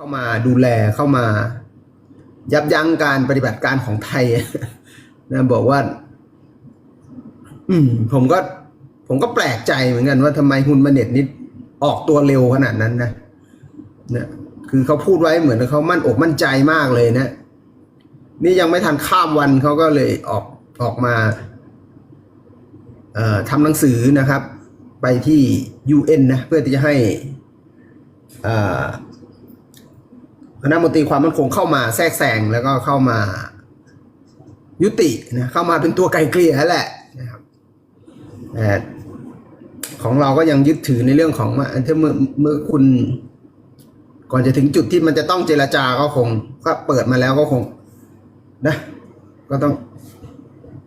เข้ามาดูแลเข้ามา ยับยั้งการปฏิบัติการของไทยนะบอกว่า อืม ผมก็ ผมก็แปลกใจเหมือนกันว่าทำไมฮุนมาเน็ตนี่ออกตัวเร็วขนาดนั้นนะนะคือเขาพูดไว้เหมือนเขามั่นอกมั่นใจมากเลยนะ นี่ยังไม่ทันข้ามวันเขาก็เลยออกออกมาเอ่อทำหนังสือนะครับ ไปที่ UN นะ เพื่อที่จะให้อ่อ คณะมนตรีความมั่นคงเข้ามาแทรกแซงแล้วก็เข้ามายุตินะเข้ามาเป็นตัวไกลเกลี่ยแหละนะครับแต่ของเราก็ยังยึดถือในเรื่องของว่าถ้าเมื่อเมื่อคุณ ก่อนจะถึงจุดที่มันจะต้องเจรจาก็คง ก็เปิดมาแล้วก็คง นะ ก็ต้อง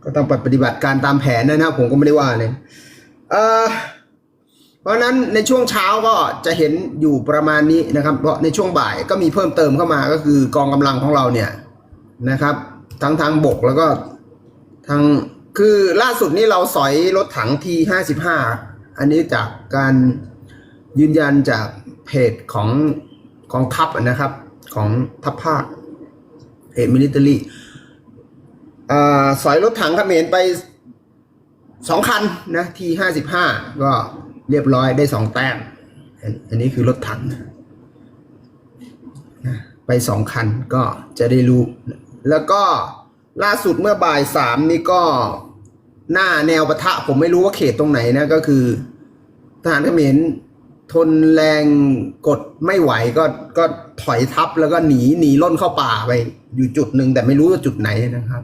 ก็ต้องปฏิบัติการตามแผนนะนะผมก็ไม่ได้ว่าเลยเออ เพราะฉะนั้นในช่วงเช้าก็จะเห็นอยู่ประมาณนี้นะครับ เพราะในช่วงบ่ายก็มีเพิ่มเติมเข้ามาก็คือกองกำลังของเราเนี่ยนะครับ ทั้งทางบกแล้วก็ทางคือล่าสุดนี้เราสอยรถถังทีห้าสิบห้าอันนี้จากการยืนยันจากเพจของของทัพนะครับของทัพภาคเพจมิลิเตอรี่สอยรถถังเขมรไปสองคันนะทีห้าสิบห้าก็ เรียบร้อยได้สองแต้ม อันนนี้คือรถถังนะไปสองคันก็จะได้รู้ แล้วก็ล่าสุดเมื่อบ่ายสามนี่ก็หน้าแนวปะทะ ผมไม่รู้ว่าเขตตรงไหนนะก็คือทหารเขมรทนแรงกดไม่ไหวก็ก็ถอยทับแล้วก็หนีหนีล่นเข้าป่าไป อยู่จุดหนึ่งแต่ไม่รู้ว่าจุดไหนนะครับ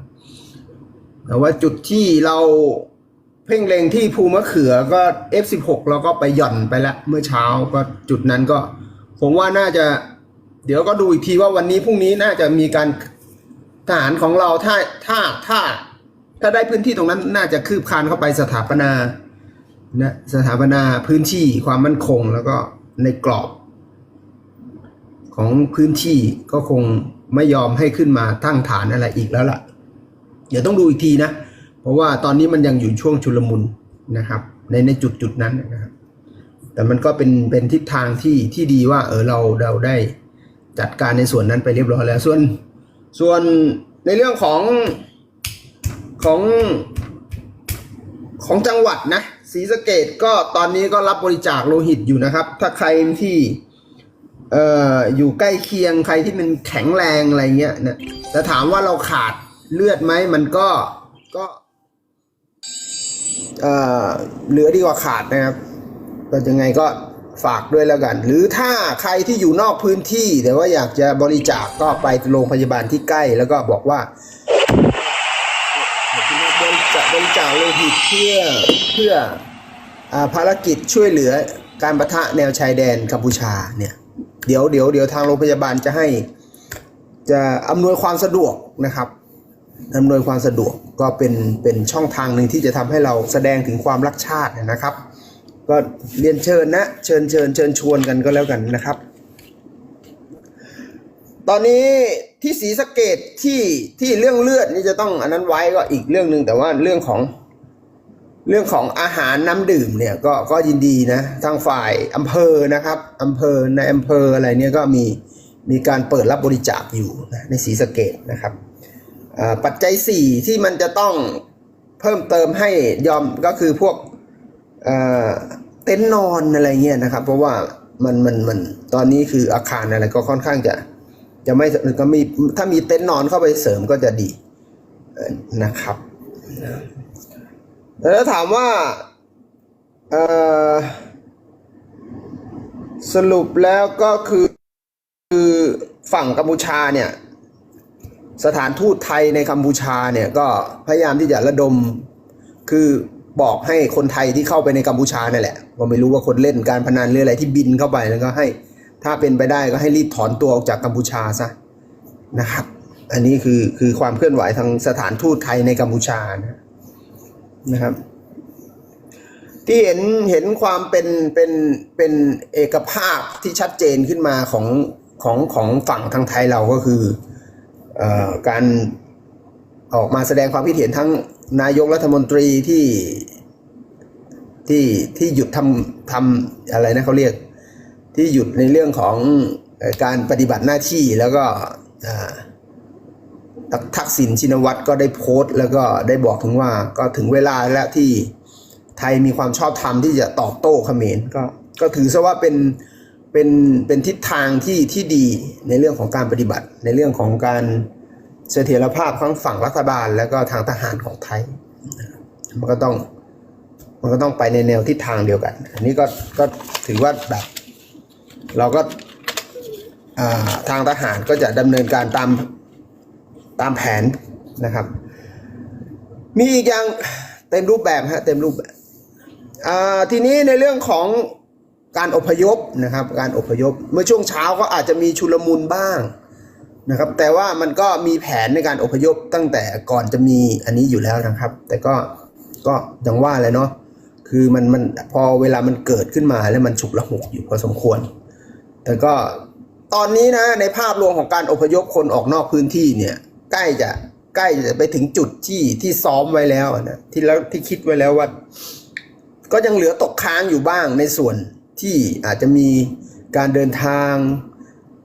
แต่ว่าจุดที่เรา เพ่งเล็งที่ภูมะเขือก็ F16 เราก็ไปหย่อนไปแล้วเมื่อเช้าก็จุดนั้นก็ ผมว่าน่าจะ เดี๋ยวก็ดูอีกทีว่าวันนี้พรุ่งนี้น่าจะมีการทหารของเราถ้าถ้าถ้า ถ้าได้พื้นที่ตรงนั้นน่าจะคืบคลานเข้าไปสถาปนานะสถาปนาพื้นที่ความมั่นคงแล้วก็ในกรอบ ของพื้นที่ก็คงไม่ยอมให้ขึ้นมาตั้งฐานอะไรอีกแล้วล่ะ เดี๋ยวต้องดูอีกทีนะ เพราะว่าตอนนี้มันยังอยู่ช่วงชุลมุนนะครับ ในในจุดจุดนั้นนะครับ แต่มันก็เป็นเป็นทิศทางที่ที่ดีว่าเออเราเราได้จัดการในส่วนนั้นไปเรียบร้อยแล้ว ส่วนส่วนในเรื่องของของของจังหวัดนะศรีสะเกดก็ตอนนี้ก็รับบริจาคโลหิตอยู่นะครับ ถ้าใครที่เอ่ออยู่ใกล้เคียงใครที่มันแข็งแรงอะไรเงี้ยนะแต่ถามว่าเราขาดเลือดไหมมันก็ก็ เอ่อเหลือดีกว่าขาดนะครับก็ยังไงก็ฝากด้วยแล้วกัน หรือถ้าใครที่อยู่นอกพื้นที่ แต่ว่าอยากจะบริจาคก็ไปโรงพยาบาลที่ใกล้ แล้วก็บอกว่าบริจาคบริจาคโลหิตเพื่อเพื่ออภารกิจช่วยเหลือการประทะแนวชายแดนกัมพูชาเนี่ยเดี๋ยวเดี๋ยวเดี๋ยวทางโรงพยาบาลจะให้จะอำนวยความสะดวกนะครับ อำนวยความสะดวกก็เป็นเป็นช่องทางหนึ่งที่จะทำให้เราแสดงถึงความรักชาตินะครับ ก็เรียนเชิญนะเชิญเชิญเชิญชวนกันก็แล้วกันนะครับ ตอนนี้ที่ศรีสะเกดที่ที่เรื่องเลือดนี่จะต้องอันนั้นไว้ก็อีกเรื่องหนึ่งแต่ว่าเรื่องของเรื่องของอาหารน้ำดื่มเนี่ยก็ก็ยินดีนะทางฝ่ายอำเภอนะครับอำเภอในอำเภออะไรเนี่ยก็มีมีการเปิดรับบริจาคอยู่นะในศรีสะเกดนะครับ ปัจจัยสี่ที่มันจะต้องเพิ่มเติมให้ยอมก็คือพวกเเต็นท์นอนอะไรเงี้ยนะครับ เพราะว่ามันมันมันตอนนี้คืออาคารอะไรก็ค่อนข้างจะจะไม่ก็มีถ้ามีเต็นท์นอนเข้าไปเสริมก็จะดีนะครับแล้วถามว่าสรุปแล้วก็คือคือฝั่งกัมพูชาเนี่ย สถานทูตไทยในกัมพูชาเนี่ยก็พยายามที่จะระดมคือบอกให้คนไทยที่เข้าไปในกัมพูชาเนี่ยแหละว่าไม่รู้ว่าคนเล่นการพนันหรืออะไรที่บินเข้าไปแล้วก็ให้ถ้าเป็นไปได้ก็ให้รีบถอนตัวออกจากกัมพูชาซะนะครับ อันนี้คือคือความเคลื่อนไหวทางสถานทูตไทยในกัมพูชานะนะครับ ที่เห็นเห็นความเป็นเป็นเป็นเอกภาพที่ชัดเจนขึ้นมาของของของฝั่งทางไทยเราก็คือ การออกมาแสดงความคิดเห็นทั้งนายกรัฐมนตรีที่ที่ที่หยุดทำทำอะไรนะเขาเรียก ที่หยุดในเรื่องของการปฏิบัติหน้าที่แล้วก็ทักษิณชินวัตรก็ได้โพสต์ แล้วก็ได้บอกถึงว่าก็ถึงเวลาแล้วที่ไทยมีความชอบธรรมที่จะตอบโต้เขมรก็ก็ถือซะว่าเป็น เป็นเป็นทิศทางที่ที่ดีในเรื่องของการปฏิบัติ ในเรื่องของการเสถียรภาพทั้งฝั่งรัฐบาล แล้วก็ทางทหารของไทย มันก็ต้องมันก็ต้องไปในแนวทิศทางเดียวกัน อันนี้ก็ก็ถือว่าแบบเราก็ทางทหารก็จะดำเนินการตามตามแผนนะครับ มีอีกอย่างเต็มรูปแบบฮะเต็มรูปแบบอ่าทีนี้ในเรื่องของ การอพยพนะครับ การอพยพเมื่อช่วงเช้าก็อาจจะมีชุลมุนบ้างนะครับ แต่ว่ามันก็มีแผนในการอพยพตั้งแต่ก่อนจะมีอันนี้อยู่แล้วนะครับ แต่ก็ก็ย่างว่าเลยเนาะคือมันมันพอเวลามันเกิดขึ้นมาแล้วมันฉุกละหุกอยู่พอสมควร แต่ก็ตอนนี้นะในภาพรวมของการอพยพคนออกนอกพื้นที่เนี่ยใกล้จะใกล้จะไปถึงจุดที่ที่ซ้อมไว้แล้วนะที่แล้วที่คิดไว้แล้วว่า ก็ยังเหลือตกค้างอยู่บ้างในส่วน ที่อาจจะมีการเดินทาง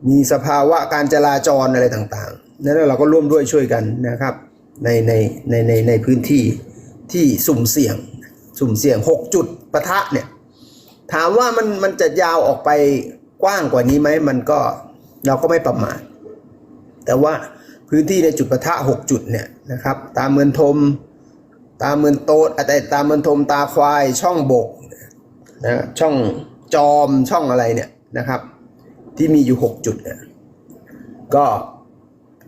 มีสภาวะการจราจรอะไรต่างๆ นั้นเราก็ร่วมด้วยช่วยกันนะครับในในในในในพื้นที่ที่สุ่มเสี่ยง สุ่มเสี่ยง 6 จุดปะทะเนี่ยถามว่ามันมันจะยาวออกไปกว้างกว่านี้ไหมมันก็เราก็ไม่ประมาทแต่ว่าพื้นที่ในจุดปะทะ 6 จุดเนี่ยนะครับตามเมืองทม ตามเมืองโตดแต่ตามเมืองทมตาควายช่องบกนะช่อง จอมช่องอะไรเนี่ยนะครับ ที่มีอยู่ 6 จุดเนี่ยก็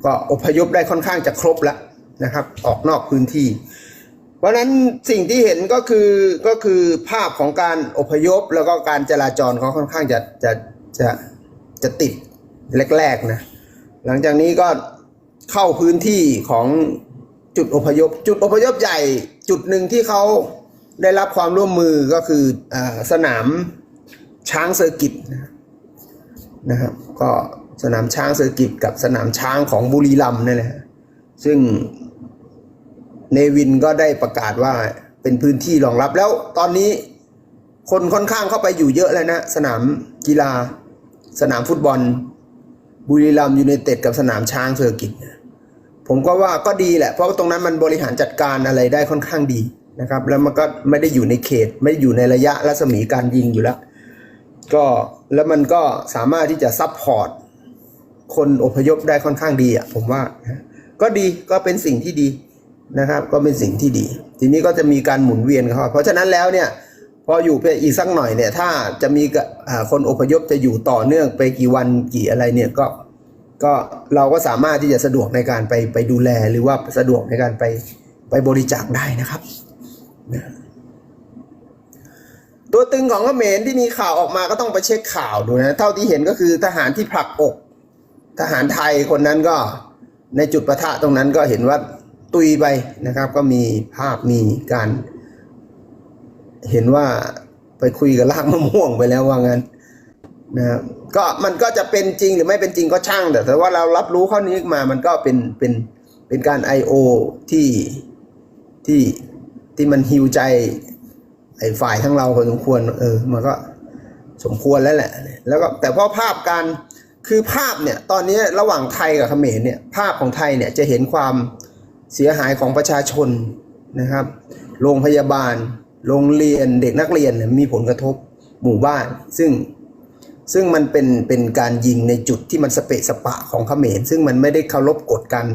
ก็อพยพได้ค่อนข้างจะครบแล้วนะครับ ออกนอกพื้นที่ เพราะนั้นสิ่งที่เห็นก็คือก็คือภาพของการอพยพแล้วก็การจราจรเขาค่อนข้างจะจะจะจะติดแรกๆนะหลังจากนี้ก็เข้าพื้นที่ของจุดอพยพ จุดอพยพใหญ่จุดหนึ่งที่เขาได้รับความร่วมมือก็คืออสนาม ช้างเซอร์กิตนะครับ ก็สนามช้างเซอร์กิตกับสนามช้างของบุรีรัมย์นี่แหละซึ่งเนวินก็ได้ประกาศว่าเป็นพื้นที่รองรับแล้วตอนนี้คนค่อนข้างเข้าไปอยู่เยอะแล้วนะ สนามกีฬา สนามฟุตบอล บุรีรัมย์ยูไนเต็ดกับสนามช้างเซอร์กิตผมก็ว่าก็ดีแหละ เพราะว่าตรงนั้นมันบริหารจัดการอะไรได้ค่อนข้างดีนะครับ แล้วมันก็ไม่ได้อยู่ในเขต ไม่ได้อยู่ในระยะรัศมีการยิงอยู่แล้ว ก็แล้วมันก็สามารถที่จะซับพอร์ตคนอพยพได้ค่อนข้างดีอะผมว่า ก็ดีก็เป็นสิ่งที่ดีนะครับ ก็เป็นสิ่งที่ดี ทีนี้ก็จะมีการหมุนเวียนเขาเพราะฉะนั้นแล้วเนี่ยพออยู่ไปอีกสักหน่อยเนี่ย ถ้าจะมีกะอ่าคนอพยพจะอยู่ต่อเนื่องไปกี่วันกี่อะไรเนี่ยก็ก็เราก็สามารถที่จะสะดวกในการไปไปดูแลหรือว่าสะดวกในการไปไปบริจาคได้นะครับ ตัวตึงของเขมรที่มีข่าวออกมาก็ต้องไปเช็คข่าวดูนะเท่าที่เห็นก็คือทหารที่ผลักอก ทหารไทยคนนั้นก็ในจุดประทะตรงนั้นก็เห็นว่าตุยไปนะครับ ก็มีภาพมีการ เห็นว่าไปคุยกับลากมะม่วงไปแล้วว่างั้นนะครับก็มันก็จะเป็นจริงหรือไม่เป็นจริงก็ช่างแต่แต่ว่าเรารับรู้ข้อนี้มามันก็เป็นเป็นเป็นการ I.O. ที่ที่ที่มันฮิวใจ ไอ้ฝ่ายทั้งเราพอสมควร เออ มันก็สมควรแล้วแหละ แล้วก็แต่พอภาพการคือภาพเนี่ย ตอนนี้ระหว่างไทยกับเขมรเนี่ย ภาพของไทยเนี่ยจะเห็นความเสียหายของประชาชนนะครับ โรงพยาบาล โรงเรียนเด็กนักเรียนมีผลกระทบหมู่บ้าน ซึ่งซึ่งมันเป็นเป็นการยิงในจุดที่มันสเปะสปะของเขมร ซึ่งมันไม่ได้เคารพกฎการ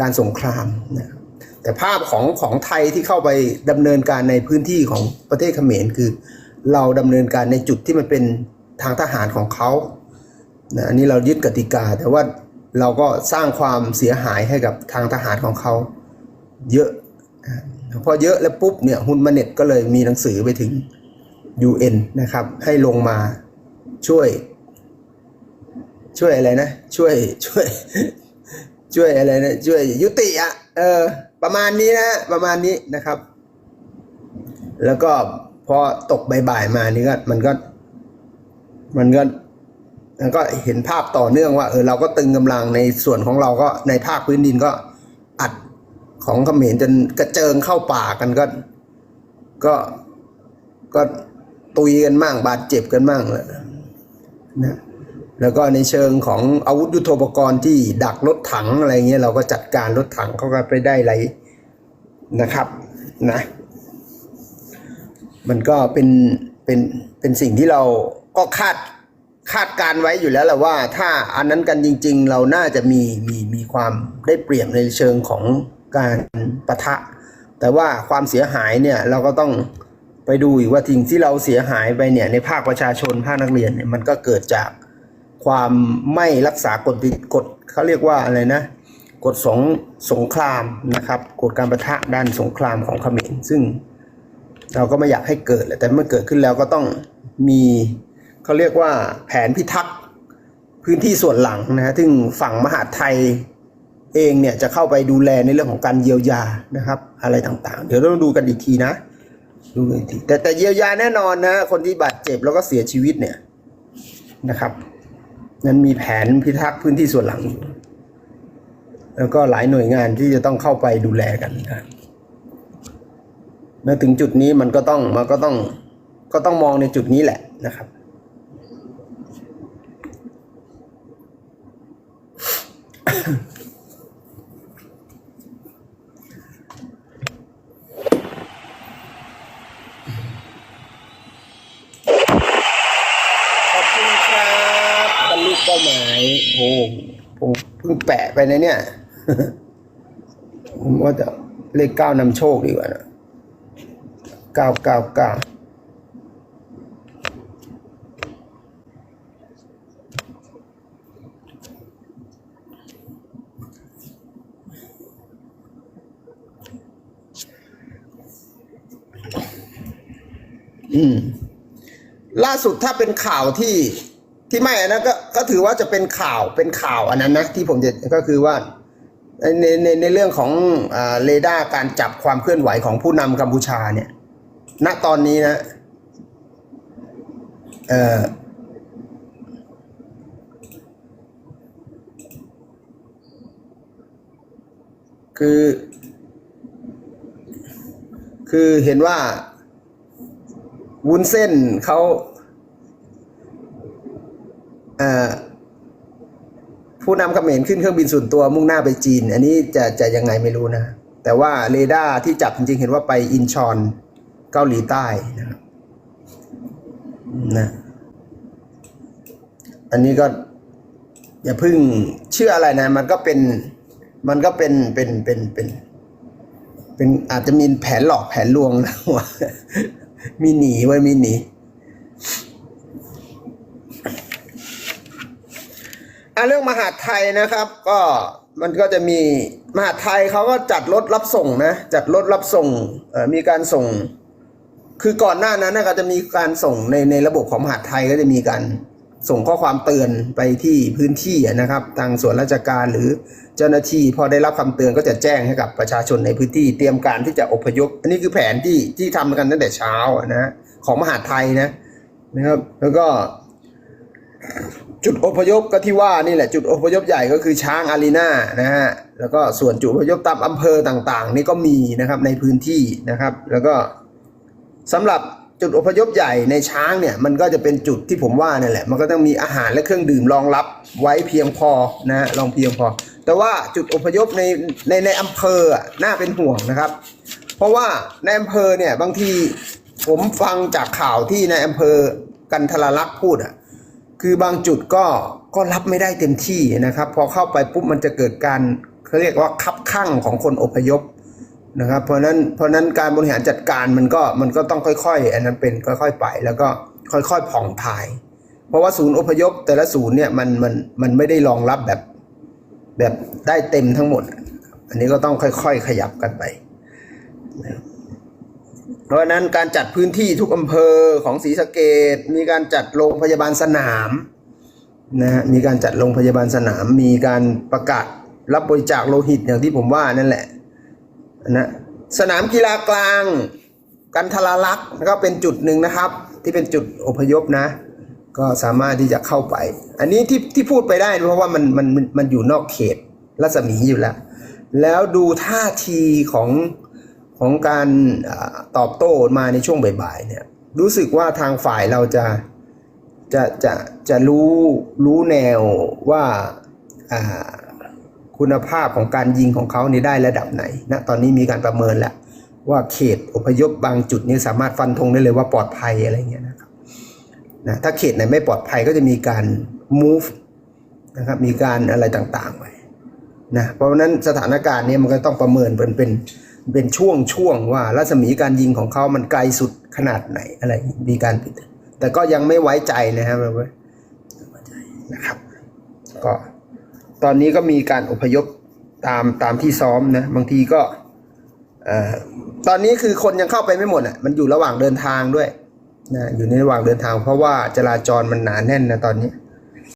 การสงครามนะครับ แต่ภาพของของไทยที่เข้าไปดำเนินการในพื้นที่ของประเทศเขมรคือ เราดำเนินการในจุดที่มันเป็นทางทหารของเขานะอันนี้เรายึดกติกา แต่ว่าเราก็สร้างความเสียหายให้กับทางทหารของเขาเยอะพอเยอะแล้วปุ๊บเนี่ยฮุนมาเน็ตก็เลยมีหนังสือไปถึง UN นะครับ ให้ลงมาช่วย ช่วยอะไรนะ ช่วยช่วย ช่วยอะไรนะ ช่วยยุติอะ เออ ประมาณนี้นะประมาณนี้นะครับ แล้วก็พอตกบ่ายๆมานี่ก็มันก็ มันก็มันก็เห็นภาพต่อเนื่องว่าเออเราก็ตึงกำลังในส่วนของเราก็ในภาคพื้นดินก็อัดของเขมรจนกระเจิงเข้าป่ากันก็ ก็ก็ตุยกันมั่งบาดเจ็บกันมั่งแหละนะ แล้วก็ในเชิงของอาวุธยุโทโธปกรณ์ที่ดักรถถังอะไรเงี้ยเราก็จัดการรถถังเขาก็ไปได้ไรนะครับนะมันก็เป็นเป็นเป็นสิ่งที่เราก็คาดคาดการไว้อยู่แล้วแหละว่า ถ้าอันนั้นกันจริง ๆ เราน่าจะมีมีมีความได้เปรียบในเชิงของการปะทะ แต่ว่าความเสียหายเนี่ยเราก็ต้องไปดูอีกว่าสิ่งที่เราเสียหายไปเนี่ยในภาคประชาชนภาคนักเรียนเนี่ยมันก็เกิดจาก ความไม่รักษากฎกฎเขาเรียกว่าอะไรนะกฎสงสงครามนะครับกฎการประทะด้านสงครามของเขมรซึ่งเราก็ไม่อยากให้เกิดแหละแต่เมื่อเกิดขึ้นแล้วก็ต้องมีเขาเรียกว่าแผนพิทักษ์พื้นที่ส่วนหลังนะฮะซึ่งฝั่งมหาไทยเองเนี่ยจะเข้าไปดูแลในเรื่องของการเยียวยานะครับ อะไรต่างๆ เดี๋ยวต้องดูกันอีกทีนะ ดูกันอีกทีแต่แต่เยียวยาแน่นอนนะคนที่บาดเจ็บแล้วก็เสียชีวิตเนี่ยนะครับ นั้นมีแผนพิทักษ์พื้นที่ส่วนหลัง แล้วก็หลายหน่วยงานที่จะต้องเข้าไปดูแลกันนะเมื่อถึงจุดนี้มันก็ต้องมันก็ต้องก็ต้องมองในจุดนี้แหละนะครับ ขอบคุณครับบรรลุเป้าหมาย โอ้ผมเพิ่ง แปะไปนะเนี่ย ผมว่าจะเลขเก้านำโชคดีกว่านะเก้าเก้าเก้าอืมล่าสุดถ้าเป็นข่าวที่ ที่ไม่อันนั้นก็ก็ถือว่าจะเป็นข่าวเป็นข่าวอันนั้นนะที่ผมจะก็คือว่าในในในเรื่องของเรดาร์การจับความเคลื่อนไหวของผู้นำกัมพูชาเนี่ย ณตอนนี้นะเออคือ คือเห็นว่าวุ้นเส้นเขาเอ่อ ผู้นำเขมรขึ้นเครื่องบินส่วนตัวมุ่งหน้าไปจีน อันนี้จะจะยังไงไม่รู้นะ แต่ว่าเรดาร์ที่จับจริงๆ เห็นว่าไปอินชอนเกาหลีใต้นะครับนะอันนี้ก็ อย่าพึ่งเชื่ออะไรนะ มันก็เป็นมันก็เป็นเป็นเป็นเป็น เป็นอาจจะมีแผนหลอกแผนลวงนะว่ามีหนีไว้มีหนี อะ เรื่องมหาดไทยนะครับ ก็มันก็จะมีมหาดไทยเขาก็จัดรถรับส่งนะจัดรถรับส่งมีการส่ง คือก่อนหน้านั้นก็จะมีการส่งในในระบบของมหาดไทยก็จะมีการส่งข้อความเตือนไปที่พื้นที่นะครับ ทางส่วนราชการหรือเจ้าหน้าที่พอได้รับคำเตือนก็จะแจ้งให้กับประชาชนในพื้นที่เตรียมการที่จะอพยพ อันนี้คือแผนที่ที่ทำกันตั้งแต่เช้านะของมหาดไทยนะนะครับ แล้วก็ จุดอพยพก็ที่ว่านี่แหละจุดอพยพใหญ่ก็คือช้างอารีนานะฮะแล้วก็ส่วนจุดอพยพตามอำเภอต่างๆ นี่ก็มีนะครับในพื้นที่นะครับ แล้วก็สำหรับจุดอพยพใหญ่ในช้างเนี่ยมันก็จะเป็นจุดที่ผมว่านั่แหละ มันก็ต้องมีอาหารและเครื่องดื่มรองรับไว้เพียงพอนะฮะรองเพียงพอ แต่ว่าจุดอพยพในในในอำเภอน่าเป็นห่วงนะครับ เพราะว่าในอำเภอเนี่ยบางทีผมฟังจากข่าวที่ในอำเภอกันทรลักษ์พูดอะ คือบางจุดก็ก็รับไม่ได้เต็มที่นะครับ พอเข้าไปปุ๊บมันจะเกิดการเขาเรียกว่าคับข้างของคนอพยพนะครับเพราะนั้นเพราะนั้นการบริหารจัดการมันก็มันก็ต้องค่อยๆ อันนั้นเป็นค่อยๆไป แล้วก็ค่อยๆผ่องถ่าย เพราะว่าศูนย์อพยพแต่ละศูนย์เนี่ยมันมันมันไม่ได้รองรับแบบแบบได้เต็มทั้งหมด อันนี้ก็ต้องค่อยๆขยับกันไป เพราะนั้นการจัดพื้นที่ทุกอำเภอของศรีสะเกดมีการจัดโรงพยาบาลสนามนะฮะมีการจัดโรงพยาบาลสนาม มีการประกาศรับบริจาคโลหิตอย่างที่ผมว่านั่นแหละนะสนามกีฬากลางกันทราลักษ์ก็เป็นจุดหนึ่งนะครับ ที่เป็นจุดอพยพนะ ก็สามารถที่จะเข้าไป อันนี้ที่ที่พูดไปได้เพราะว่ามันมันมันมันอยู่นอกเขตรัศมีอยู่แล้ว แล้วดูท่าทีของ ของการตอบโต้มาในช่วงบ่ายๆเนี่ยรู้สึกว่าทางฝ่ายเราจะจะจะจะรู้รู้แนวว่าคุณภาพของการยิงของเขานี่ได้ระดับไหนนะตอนนี้มีการประเมินแล้วว่าเขตอพยพบางจุดนี้สามารถฟันธงได้เลยว่าปลอดภัยอะไรเงี้ยนะครับนะถ้าเขตไหนไม่ปลอดภัยก็จะมีการ move นะครับมีการอะไรต่างๆไปนะเพราะฉะนั้นสถานการณ์นี้มันก็ต้องประเมินเป็นเป็น เป็นช่วงช่วงว่ารัศมีการยิงของเขามันไกลสุดขนาดไหนอะไรมีการปิด แต่ก็ยังไม่ไว้ใจนะครับไม่ไว้ใจนะครับ ก็ตอนนี้ก็มีการอพยพตามตามที่ซ้อมนะบางทีก็ตอนนี้คือคนยังเข้าไปไม่หมดอะมันอยู่ระหว่างเดินทางด้วยนะอยู่ในระหว่างเดินทางเพราะว่าจราจรมันหนาแน่นนะตอนนี้